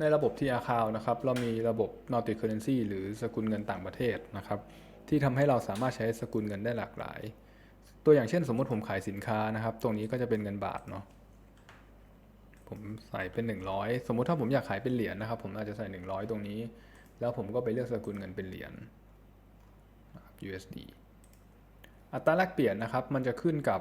ในระบบที่อาคาวนะครับ เรามีระบบ multi currency หรือสกุลเงินต่างประเทศนะครับ ที่ทำให้เราสามารถใช้สกุลเงินได้หลากหลาย ตัวอย่างเช่น สมมติผมขายสินค้านะครับ ตรงนี้ก็จะเป็นเงินบาทเนาะผมใส่เป็น 100 สมมุติถ้าผมอยากขายเป็นเหรียญนะครับ ผมอาจจะใส่ 100 ตรงนี้ แล้วผมก็ไปเลือกสกุลเงินเป็นเหรียญ USD อัตราแลกเปลี่ยนนะครับ มันจะขึ้นกับ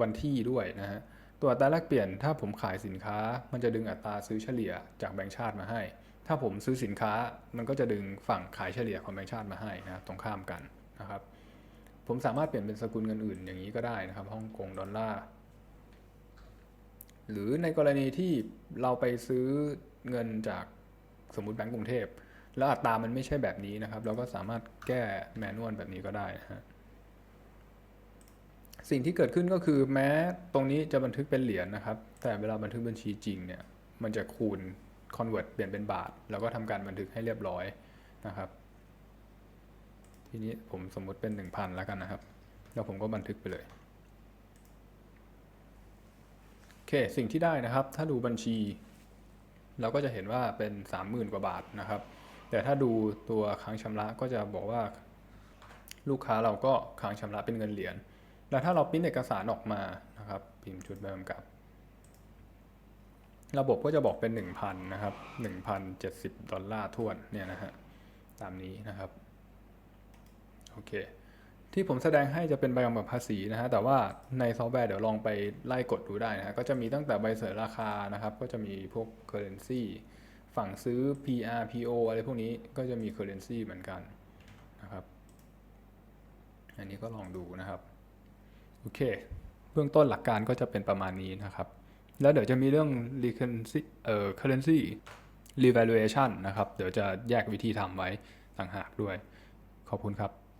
วันที่ด้วยนะฮะ ตัวอัตราแลกเปลี่ยนถ้าผมขายสินค้า มันจะดึงอัตราซื้อเฉลี่ยจากแบงก์ชาติมาให้ ถ้าผมซื้อสินค้ามันก็จะดึงฝั่งขายเฉลี่ยของแบงก์ชาติมาให้นะครับตรงข้ามกันนะครับ ผมสามารถเปลี่ยนเป็นสกุลเงินอื่นอย่างนี้ก็ได้นะครับฮ่องกงดอลลาร์หรือในกรณีที่เราไปซื้อเงินจากสมมติแบงก์กรุงเทพแล้วอัตรามันไม่ใช่แบบนี้นะครับ เราก็สามารถแก้แมนนวลแบบนี้ก็ได้นะฮะ สิ่งที่เกิดขึ้นก็คือแม้ตรงนี้จะบันทึกเป็นเหรียญนะครับ แต่เวลาบันทึกบัญชีจริงเนี่ย มันจะคูณ convert เปลี่ยนเป็นบาท แล้วก็ทำการบันทึกให้เรียบร้อยนะครับ ทีนี้ผมสมมุติเป็น 1,000 แล้วกันนะครับ แล้วผมก็บันทึกไปเลยโอเคสิ่งที่ได้นะครับ ถ้าดูบัญชี เราก็จะเห็นว่าเป็น 30,000 กว่าบาทนะครับ แต่ถ้าดูตัวค้างชำระก็จะบอกว่า ลูกค้าเราก็ค้างชำระเป็นเงินเหรียญ แล้วถ้าเราพิมพ์เอกสารออกมานะครับ พิมพ์ชุดใบกำกับ ระบบก็จะบอกเป็น 1,000 นะครับ 1,070 ดอลลาร์ทวนเนี่ยนะฮะตามนี้นะครับ โอเค ที่ผมแสดงให้จะเป็นใบกำกับภาษีนะฮะแต่ว่าในซอฟต์แวร์เดี๋ยวลองไปไล่กดดูได้นะฮะก็จะมีตั้งแต่ใบเสนอราคานะครับ ก็จะมีพวก currency ฝั่งซื้อ PR PO อะไรพวกนี้ก็จะมี currency เหมือนกันนะครับ อันนี้ก็ลองดูนะครับ โอเค เบื้องต้นหลักการก็จะเป็นประมาณนี้นะครับ แล้วเดี๋ยวจะมีเรื่อง currency เอ่อ currency revaluation นะครับ เดี๋ยวจะแยกวิธีทำไว้ต่างหากด้วย ขอบคุณครับ